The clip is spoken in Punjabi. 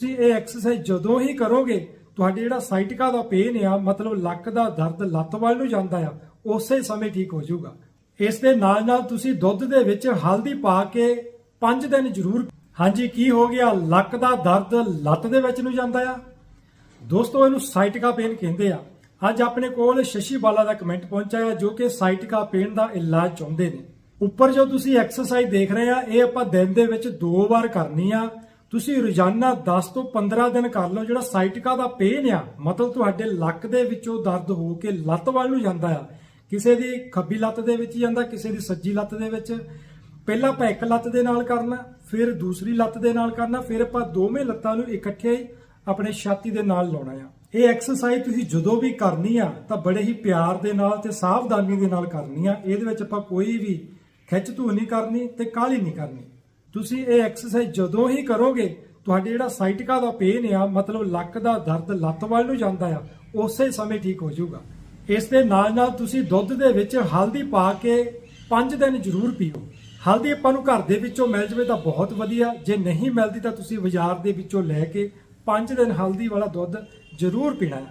ਤੁਸੀਂ ਇਹ ਐਕਸਰਸਾਈਜ਼ ਜਦੋਂ ਹੀ ਕਰੋਗੇ, ਤੁਹਾਡੇ ਜਿਹੜਾ ਸਾਈਟਿਕਾ ਦਾ ਪੇਨ ਆ, ਮਤਲਬ ਲੱਕ ਦਾ ਦਰਦ ਲੱਤ ਵੱਲ ਨੂੰ ਜਾਂਦਾ ਆ, ਉਸੇ ਸਮੇਂ ਠੀਕ ਹੋ ਜਾਊਗਾ। ਇਸ ਦੇ ਨਾਲ ਨਾਲ ਤੁਸੀਂ ਦੁੱਧ ਦੇ ਵਿੱਚ ਹਲਦੀ ਪਾ ਕੇ 5 ਦਿਨ ਜ਼ਰੂਰ ਹਾਂਜੀ, ਕੀ ਹੋ ਗਿਆ? ਲੱਕ ਦਾ ਦਰਦ ਲੱਤ ਦੇ ਵਿੱਚ ਨੂੰ ਜਾਂਦਾ ਆ। ਦੋਸਤੋ, ਇਹਨੂੰ ਸਾਈਟਿਕਾ ਪੇਨ ਕਹਿੰਦੇ ਆ। ਅੱਜ ਆਪਣੇ ਕੋਲ ਸ਼ਸ਼ੀ ਬਾਲਾ ਦਾ ਕਮੈਂਟ ਪਹੁੰਚਿਆ ਜੋ ਕਿ ਸਾਈਟਿਕਾ ਪੇਨ ਦਾ ਇਲਾਜ ਚਾਹੁੰਦੇ ਨੇ। ਉੱਪਰ ਜੋ ਤੁਸੀਂ ਐਕਸਰਸਾਈਜ਼ ਦੇਖ ਰਹੇ ਆ, ਇਹ ਆਪਾਂ ਦਿਨ ਦੇ ਵਿੱਚ ਦੋ ਵਾਰ ਕਰਨੀ ਆ। ਤੁਸੀਂ ਰੋਜ਼ਾਨਾ 10 ਤੋਂ 15 ਦਿਨ ਕਰ ਲਓ, ਜਿਹੜਾ ਸਾਈਟਿਕਾ ਦਾ ਪੇਨ ਆ, ਮਤਲਬ ਤੁਹਾਡੇ ਲੱਕ ਦੇ ਵਿੱਚੋਂ ਦਰਦ ਹੋ ਕੇ ਲੱਤ ਵੱਲ ਨੂੰ ਜਾਂਦਾ ਆ। ਕਿਸੇ ਦੀ ਖੱਬੀ ਲੱਤ ਦੇ ਵਿੱਚ ਜਾਂਦਾ, ਕਿਸੇ ਦੀ ਸੱਜੀ ਲੱਤ ਦੇ ਵਿੱਚ। ਪਹਿਲਾਂ ਆਪਾਂ ਇੱਕ ਲੱਤ ਦੇ ਨਾਲ ਕਰਨਾ, ਫਿਰ ਦੂਸਰੀ ਲੱਤ ਦੇ ਨਾਲ ਕਰਨਾ, ਫਿਰ ਆਪਾਂ ਦੋਵੇਂ ਲੱਤਾਂ ਨੂੰ ਇਕੱਠੇ ਹੀ ਆਪਣੇ ਛਾਤੀ ਦੇ ਨਾਲ ਲਾਉਣਾ ਆ। ਇਹ ਐਕਸਰਸਾਈਜ਼ ਤੁਸੀਂ ਜਦੋਂ ਵੀ ਕਰਨੀ ਆ, ਤਾਂ ਬੜੇ ਹੀ ਪਿਆਰ ਦੇ ਨਾਲ ਤੇ ਸਾਵਧਾਨੀ ਦੇ ਨਾਲ ਕਰਨੀ ਆ। ਇਹਦੇ ਵਿੱਚ ਆਪਾਂ ਕੋਈ ਵੀ ਖਿੱਚ ਧੂ ਨਹੀਂ ਕਰਨੀ ਤੇ ਕਾਹਲੀ ਨਹੀਂ ਕਰਨੀ। ਤੁਸੀਂ ਇਹ ਐਕਸਰਸਾਈਜ਼ ਜਦੋਂ ਹੀ ਕਰੋਗੇ, ਤੁਹਾਡੇ ਜਿਹੜਾ ਸਾਈਟਿਕਾ ਦਾ ਪੇਨ ਆ, ਮਤਲਬ ਲੱਕ ਦਾ ਦਰਦ ਲੱਤ ਵੱਲ ਨੂੰ ਜਾਂਦਾ ਆ, ਉਸੇ ਸਮੇਂ ਠੀਕ ਹੋ ਜਾਊਗਾ। ਇਸ ਦੇ ਨਾਲ ਨਾਲ ਤੁਸੀਂ ਦੁੱਧ ਦੇ ਵਿੱਚ ਹਲਦੀ ਪਾ ਕੇ 5 ਦਿਨ ਜ਼ਰੂਰ ਪੀਓ। ਹਲਦੀ ਆਪਾਂ ਨੂੰ ਘਰ ਦੇ ਵਿੱਚੋਂ ਮਿਲ ਜਵੇ ਤਾਂ ਬਹੁਤ ਵਧੀਆ, ਜੇ ਨਹੀਂ ਮਿਲਦੀ ਤਾਂ ਤੁਸੀਂ ਬਾਜ਼ਾਰ ਦੇ ਵਿੱਚੋਂ ਲੈ ਕੇ 5 ਦਿਨ ਹਲਦੀ ਵਾਲਾ ਦੁੱਧ ਜ਼ਰੂਰ ਪੀਣਾ। ਹੈ